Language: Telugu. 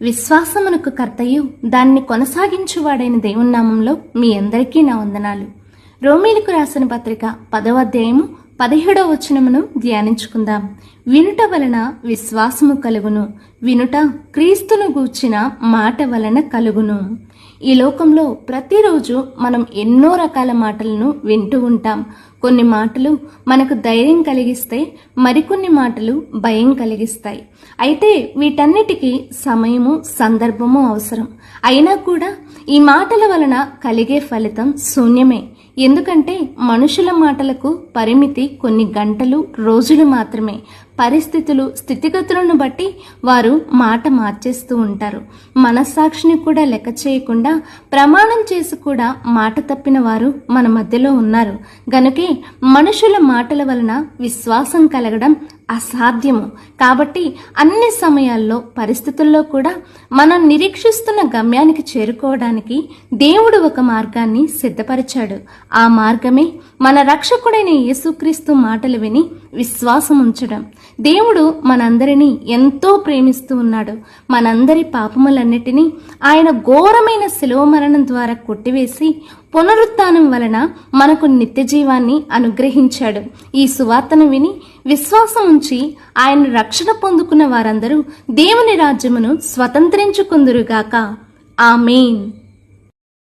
విశ్వాసమునకు కర్తయు దాన్ని కొనసాగించువాడైన దేవున్నామంలో మీ అందరికీ నా వందనాలు. రోమిలకు రాసిన పత్రిక పదవ అధ్యాయము పదిహేడవ వచనమును ధ్యానించుకుందాం. వినుట వలన విశ్వాసము కలుగును. వినుట క్రీస్తును గూర్చిన మాట వలన కలుగును. ఈ లోకంలో ప్రతిరోజు మనం ఎన్నో రకాల మాటలను వింటూ ఉంటాం. కొన్ని మాటలు మనకు ధైర్యం కలిగిస్తే మరికొన్ని మాటలు భయం కలిగిస్తాయి. అయితే వీటన్నిటికీ సమయము సందర్భము అవసరం. అయినా కూడా ఈ మాటల వలన కలిగే ఫలితం శూన్యమే. ఎందుకంటే మనుషుల మాటలకు పరిమితి కొన్ని గంటలు రోజులు మాత్రమే. పరిస్థితులు స్థితిగతులను బట్టి వారు మాట మార్చేస్తూ ఉంటారు. మనస్సాక్షిని కూడా లెక్క చేయకుండా ప్రమాణం చేసి కూడా మాట తప్పిన వారు మన మధ్యలో ఉన్నారు. గనుకే మనుషుల మాటల వలన విశ్వాసం కలగడం అసాధ్యము. కాబట్టి అన్ని సమయాల్లో పరిస్థితుల్లో కూడా మనం నిరీక్షిస్తున్న గమ్యానికి చేరుకోవడానికి దేవుడు ఒక మార్గాన్ని సిద్ధపరిచాడు. ఆ మార్గమే మన రక్షకుడైన యేసుక్రీస్తు మాటలు విని విశ్వాసం ఉంచడం. దేవుడు మనందరినీ ఎంతో ప్రేమిస్తూ ఉన్నాడు. మనందరి పాపములన్నిటినీ ఆయన ఘోరమైన శిలువ మరణం ద్వారా కొట్టివేసి పునరుత్నం వలన మనకు నిత్య జీవాన్ని అనుగ్రహించాడు. ఈ సువార్తను విని విశ్వాసం ఉంచి ఆయన రక్షణ పొందుకున్న వారందరూ దేవుని రాజ్యమును స్వతంత్రించుకుందురుగాక. ఆమెన్.